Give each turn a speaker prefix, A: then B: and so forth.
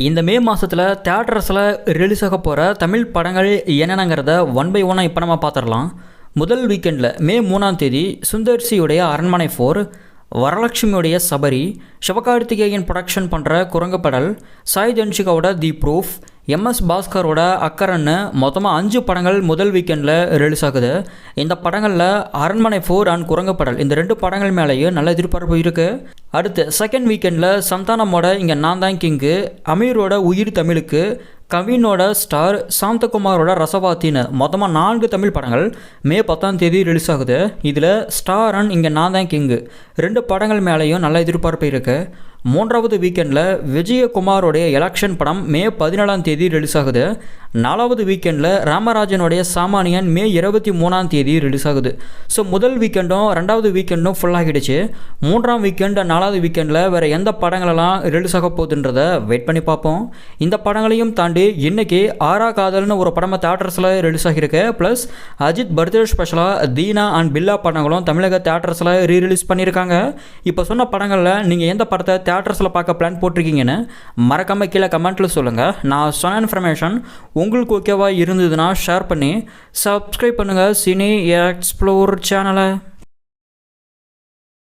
A: இந்த மே மாதத்தில் தேட்டர்ஸில் ரிலீஸ் ஆக போகிற தமிழ் படங்கள் என்னென்னங்கிறத ஒன் பை ஒன்னாக இப்போ நம்ம பார்த்துடலாம் முதல் வீக்கெண்டில் மே மூணாம் தேதி சுந்தர்சியுடைய அரண்மனை ஃபோர் வரலட்சுமியுடைய சபரி சிவகார்த்திகேயன் ப்ரொடக்ஷன் பண்ணுற குரங்குப்படல் சாய் தன்ஷிகாவோட தி ப்ரூஃப் எம்எஸ் பாஸ்கரோட அக்கரன்னு மொத்தமாக அஞ்சு படங்கள் முதல் வீக்கெண்டில் ரிலீஸ் ஆகுது. இந்த படங்களில் அரண்மனை ஃபோர் அண்ட் குரங்கப்படல் இந்த ரெண்டு படங்கள் மேலேயும் நல்ல எதிர்பார்ப்பு இருக்குது அடுத்து செகண்ட் வீக்கெண்டில் சந்தானமோட இங்கே நான் தான் கிங்கு அமீரோட உயிர் தமிழுக்கு கவினோட ஸ்டார் சாந்தகுமாரோட ரசவாத்தின்னு மொத்தமாக நான்கு தமிழ் படங்கள் மே பத்தாம் தேதி ரிலீஸ் ஆகுது. இதில் ஸ்டார் அண்ட் இங்கே நான் தான் கிங்கு ரெண்டு படங்கள் மேலேயும் நல்ல எதிர்பார்ப்பு இருக்குது மூன்றாவது வீக்கெண்டில் விஜயகுமாரோடைய எலெக்ஷன் படம் மே பதினேழாம் தேதி ரிலீஸ் ஆகுது. நாலாவது வீக்கெண்டில் ராமராஜனுடைய சாமானியன் மே இருபத்தி மூணாம் தேதி ரிலீஸ் ஆகுது. ஸோ முதல் வீக்கெண்டும் ரெண்டாவது வீக்கெண்டும் ஃபுல்லாகிடுச்சு மூன்றாம் வீக்கெண்ட் நாலாவது வீக்கெண்டில் வேறு எந்த படங்களெல்லாம் ரிலீஸ் ஆக போகுதுன்றதை வெயிட் பண்ணி பார்ப்போம். இந்த படங்களையும் தாண்டி இன்னைக்கு ஆரா காதல்னு ஒரு படம் தேட்டர்ஸில் ரிலீஸ் ஆகியிருக்கு. ப்ளஸ் அஜித் பர்த்டே ஸ்பெஷலாக தீனா அண்ட் பில்லா படங்களும் தமிழக தேட்டர்ஸில் ரீ ரிலீஸ் பண்ணியிருக்காங்க. இப்போ சொன்ன படங்களில் நீங்கள் எந்த படத்தை தேட்டர்ஸில் பார்க்க பிளான் போட்டிருக்கீங்கன்னு மறக்காமல் கீழே கமெண்ட்டில் சொல்லுங்கள் நான் சொன்ன இன்ஃபர்மேஷன் உங்களுக்கு ஓகேவாக இருந்ததுன்னா ஷேர் பண்ணி சப்ஸ்கிரைப் பண்ணுங்கள் சினி எக்ஸ்ப்ளோர் சேனலை